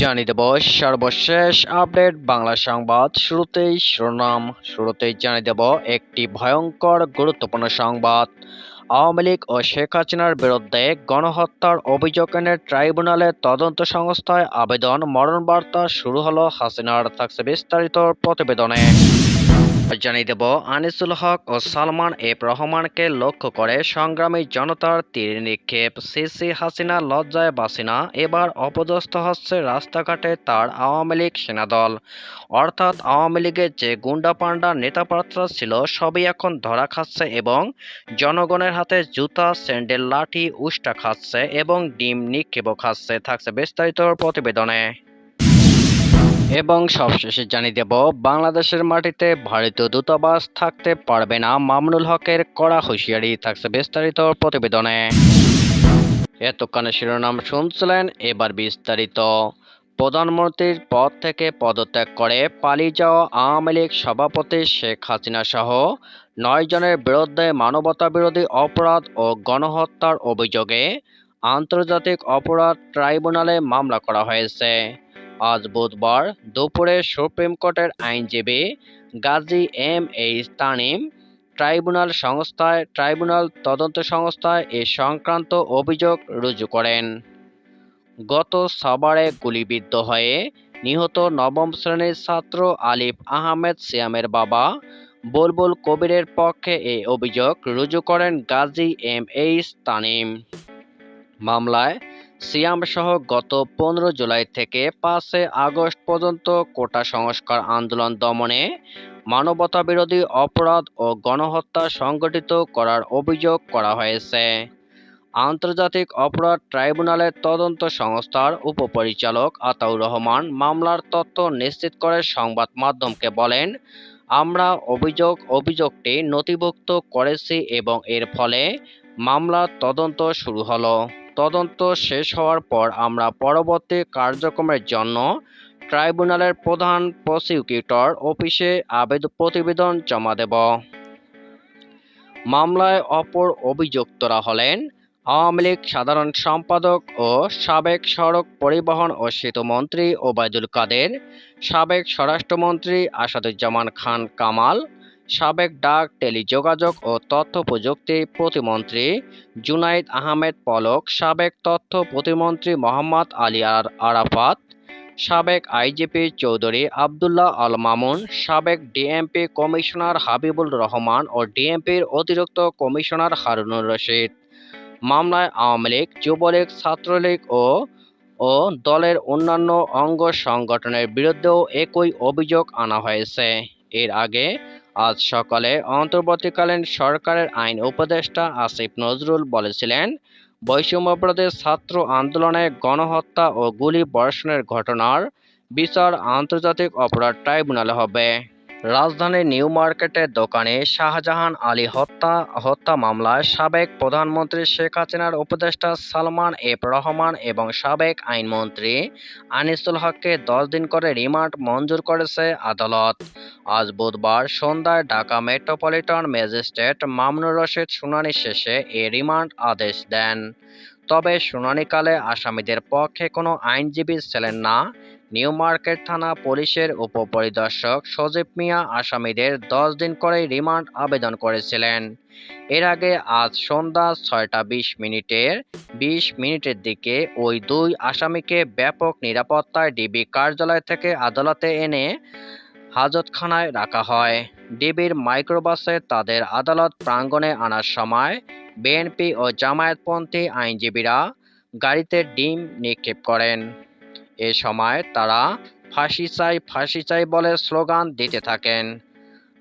জানিয়ে দেব সর্বশেষ আপডেট। বাংলা সংবাদ শুরুতেই শিরোনাম। শুরুতেই জানিয়ে দেব একটি ভয়ঙ্কর গুরুত্বপূর্ণ সংবাদ। আওয়ামী লীগ ও শেখ হাসিনার বিরুদ্ধে গণহত্যার অভিযোগ এনে ট্রাইব্যুনালে তদন্ত সংস্থায় আবেদন। মরণ বার্তা শুরু হলো হাসিনার। থাকছে বিস্তারিত প্রতিবেদনে। জানিয়ে দেব, আনিসুল হক ও সালমান এফ রহমানকে লক্ষ্য করে সংগ্রামী জনতার তীর নিক্ষেপ। সিসি হাসিনা লজ্জায় বাসিনা এবার অপদস্থ হচ্ছে রাস্তাঘাটে তার আওয়ামী লীগ সেনাদল অর্থাৎ আওয়ামী লীগের যে গুন্ডা পান্ডা নেতাপাত্রা ছিল, সবই এখন ধরা খাচ্ছে এবং জনগণের হাতে জুতা, স্যান্ডেল, লাঠি, উষ্টা খাচ্ছে এবং ডিম নিক্ষেপও খাচ্ছে, থাকছে বিস্তারিত প্রতিবেদনে। এবং সবশেষে জানিয়ে দেব, বাংলাদেশের মাটিতে ভারতীয় দূতাবাস থাকতে পারবে না মামুনুল হকের কড়া হুঁশিয়ারি থাকছে বিস্তারিত প্রতিবেদনে। এতক্ষণে শিরোনাম শুনছিলেন এবার বিস্তারিত। প্রধানমন্ত্রীর পদ থেকে পদত্যাগ করে পালিয়ে যাওয়া আওয়ামী লীগ সভাপতি শেখ হাসিনা সহ নয় জনের বিরুদ্ধে মানবতা বিরোধী অপরাধ ও গণহত্যার অভিযোগে আন্তর্জাতিক অপরাধ ট্রাইব্যুনালে মামলা করা হয়েছে। আজ বুধবার দুপুরে সুপ্রিম কোর্টের আইনজীবী Gazi M H Tanim tribunal সংস্থায়, ট্রাইব্যুনাল তদন্ত সংস্থায় এ সংক্রান্ত অভিযোগ রুজু করেন। গত সাবারে গুলিবিদ্ধ হয়ে নিহত নবম শ্রেণির ছাত্র আলিফ আহমেদ সিয়ামের বাবা বুলবুল কবিরের পক্ষে এই অভিযোগ রুজু করেন গাজী এম এইচ তানিম মামলায় সিয়াম সহ গত পনেরো জুলাই থেকে পাঁচই আগস্ট পর্যন্ত কোটা সংস্কার আন্দোলন দমনে মানবতাবিরোধী অপরাধ ও গণহত্যা সংগঠিত করার অভিযোগ করা হয়েছে। আন্তর্জাতিক অপরাধ ট্রাইব্যুনালের তদন্ত সংস্থার উপপরিচালক আতাউর রহমান মামলার তথ্য নিশ্চিত করে সংবাদ মাধ্যমকে বলেন, আমরা অভিযোগ, অভিযোগটি নথিভুক্ত করেছি এবং এর ফলে মামলার তদন্ত শুরু হলো। তদন্ত শেষ হওয়ার পর আমরা পরবর্তী কার্যক্রমের জন্য ট্রাইব্যুনালের প্রধান প্রসিকিউটর অফিসে আবেদন প্রতিবেদন জমা দেব। মামলায় অপর অভিযুক্তরা হলেন আওয়ামী লীগ সাধারণ সম্পাদক ও সাবেক সড়ক পরিবহন ও সেতুমন্ত্রী ওবায়দুল কাদের, সাবেক স্বরাষ্ট্রমন্ত্রী আসাদুজ্জামান খান কামাল সাবেক ডাক, টেলিযোগাযোগ ও তথ্য প্রযুক্তি প্রতিমন্ত্রী জুনাইদ আহমেদ পলক, সাবেক তথ্য প্রতিমন্ত্রী মোহাম্মদ আলী আর আরাফাত, সাবেক আইজিপি চৌধুরী আবদুল্লাহ আল মামুন, সাবেক ডিএমপি কমিশনার হাবিবুল রহমান ও ডিএমপির অতিরিক্ত কমিশনার হারুনুর রশিদ। মামলায় আওয়ামী লীগ, যুবলীগ, ছাত্রলীগ ও ও দলের অন্যান্য অঙ্গ সংগঠনের বিরুদ্ধেও একই অভিযোগ আনা হয়েছে। এর আগে আজ সকালে অন্তর্বর্তীকালীন সরকারের আইন উপদেষ্টা আসিফ নজরুল বলেছিলেন বৈষম্যবিরোধী ছাত্র আন্দোলনে গণহত্যা ও গুলি বর্ষণের ঘটনার বিচার আন্তর্জাতিক অপরাধ ট্রাইব্যুনালে হবে। রাজধানীর নিউ মার্কেটের দোকানে শাহজাহান আলী হত্যা হত্যা মামলায় সাবেক প্রধানমন্ত্রী শেখ হাসিনার উপদেষ্টা সালমান এফ রহমান এবং সাবেক আইনমন্ত্রী আনিসুল হককে দশ দিন করে রিমান্ড মঞ্জুর করেছে আদালত। আজ বুধবার সন্ধ্যায় ঢাকা মেট্রোপলিটন ম্যাজিস্ট্রেট মামুনুর রশিদ শুনানি শেষে এ রিমান্ড আদেশ দেন। তবে শুনানিকালে আসামিদের পক্ষে কোনো আইনজীবী ছিলেন না। নিউ মার্কেট থানা পুলিশের উপপরিদর্শক সজীব মিয়া আসামিদের দশ দিন করেই রিমান্ড আবেদন করেছিলেন। এর আগে আজ সন্ধ্যা ছয়টা বিশ মিনিটের বিশ মিনিটের দিকে ওই দুই আসামিকে ব্যাপক নিরাপত্তায় ডিবি কার্যালয় থেকে আদালতে এনে হাজতখানায় রাখা হয়। ডিবির মাইক্রোবাসে তাদের আদালত প্রাঙ্গণে আনার সময় বিএনপি ও জামায়াতপন্থী আইনজীবীরা গাড়িতে ডিম নিক্ষেপ করেন। এ সময় তারা ফাঁসি চাই ফাঁসি চাই বলে স্লোগান দিতে থাকেন।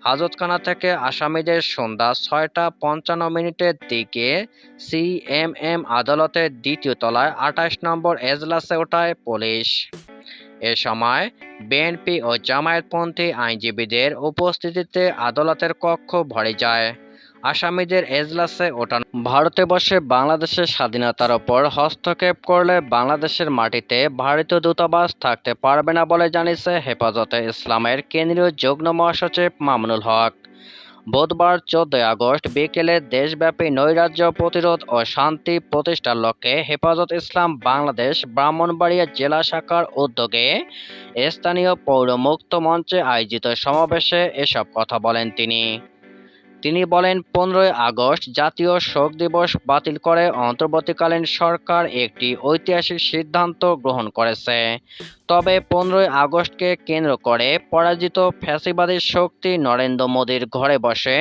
হাজতখানা থেকে আসামিদের সন্ধ্যা ছয়টা পঞ্চান্ন মিনিটের দিকে সিএমএম আদালতের দ্বিতীয় তলায় আঠাশ নম্বর এজলাসে ওঠায় পুলিশ। এ সময় বিএনপি ও জামায়াতপন্থী আইনজীবীদের উপস্থিতিতে আদালতের কক্ষ ভরে যায়। আসামিদের এজলাসে ওঠান। ভারতে বসে বাংলাদেশের স্বাধীনতার ওপর হস্তক্ষেপ করলে বাংলাদেশের মাটিতে ভারতীয় দূতাবাস থাকতে পারবে না বলে জানিয়েছে হেফাজতে ইসলামের কেন্দ্রীয় যুগ্ম মহাসচিব মামুনুল হক। বুধবার চোদ্দই আগস্ট বিকেলে দেশব্যাপী নৈরাজ্য প্রতিরোধ ও শান্তি প্রতিষ্ঠার লক্ষ্যে হেফাজত ইসলাম বাংলাদেশ ব্রাহ্মণবাড়িয়া জেলা শাখার উদ্যোগে স্থানীয় পৌর মুক্ত মঞ্চে আয়োজিত সমাবেশে এসব কথা বলেন তিনি। তিনি বলেন, পনেরোই আগস্ট জাতীয় শোক দিবস বাতিল করে অন্তর্বর্তীকালীন সরকার একটি ঐতিহাসিক সিদ্ধান্ত গ্রহণ করেছে। তবে পনেরোই আগস্টকে কেন্দ্র করে পরাজিত ফ্যাসিবাদী শক্তি নরেন্দ্র মোদীর ঘরে বসে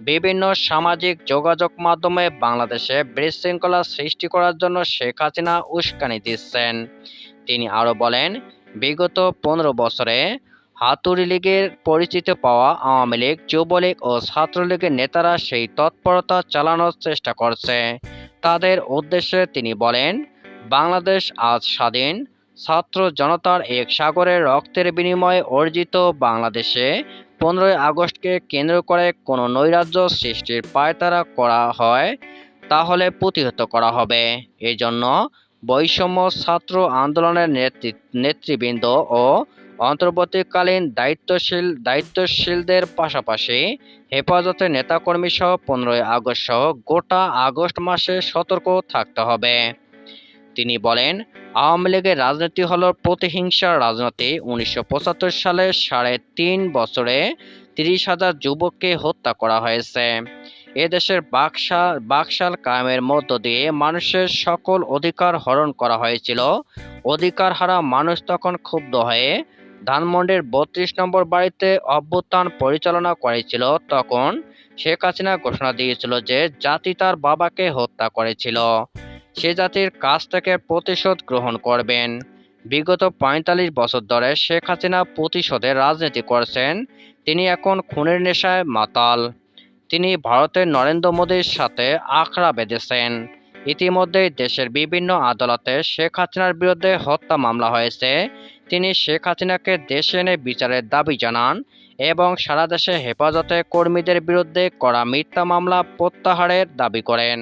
বিভিন্ন সামাজিক যোগাযোগ মাধ্যমে বাংলাদেশে বিশৃঙ্খলা সৃষ্টি করার জন্য শেখ হাসিনা উস্কানি দিচ্ছেন। তিনি আরও বলেন, বিগত পনেরো বছরে হাতুড়ি লীগের পরিচিতি পাওয়া আওয়ামী লীগ, যুবলীগ ও ছাত্রলীগের নেতারা সেই তৎপরতা চালানোর চেষ্টা করছে। তাদের উদ্দেশ্যে তিনি বলেন, বাংলাদেশ আজ স্বাধীন। ছাত্র জনতার এক সাগরের রক্তের বিনিময়ে অর্জিত বাংলাদেশে পনেরোই আগস্টকে কেন্দ্র করে কোনো নৈরাজ্য সৃষ্টির পায়তারা করা হয়, তাহলে প্রতিহত করা হবে। এই জন্য বৈষম্য ছাত্র আন্দোলনের নেতৃ, নেতৃবৃন্দ ও অন্তর্বর্তীকালীন দায়িত্বশীল দায়িত্বশীলদের পাশাপাশি হেফাজতের নেতাকর্মী সহ পনেরোই আগস্ট সহ গোটা আগস্ট মাসে সতর্ক থাকতে হবে। তিনি বলেন, আওয়ামী লীগের রাজনীতি হলো প্রতিহিংসার রাজনীতি। উনিশশো পঁচাত্তর সালে সাড়ে তিন বছরে তিরিশ হাজার যুবককে হত্যা করা হয়েছে। এদেশের বাকশাল বাকশাল কায়েমের মধ্য দিয়ে মানুষের সকল অধিকার হরণ করা হয়েছিল। অধিকার হারা মানুষ তখন ক্ষুব্ধ হয়ে ধানমন্ডির বত্রিশ নম্বর বাড়িতে অভ্যুত্থান পরিচালনা করেছিল, তখন শেখ হাসিনা ঘোষণা দিয়েছিল যে জাতি তার বাবাকে হত্যা করেছিল। সে জাতির কাছ থেকে প্রতিশোধ গ্রহণ করবেন। বিগত পঁয়তাল্লিশ বছর ধরে শেখ হাসিনা প্রতিশোধের রাজনীতি করছেন, তিনি এখন খুনের নেশায় মাতাল। তিনি ভারতের নরেন্দ্র মোদীর সাথে আখড়া বেঁধেছেন। ইতিমধ্যেই দেশের বিভিন্ন আদালতে শেখ হাসিনার বিরুদ্ধে হত্যা মামলা হয়েছে। তিনি শেখ হাসিনাকে দেশে এনে বিচারের দাবি জানান এবং সারা দেশে হেফাজতে কর্মীদের বিরুদ্ধে করা মিথ্যা মামলা প্রত্যাহারের দাবি করেন।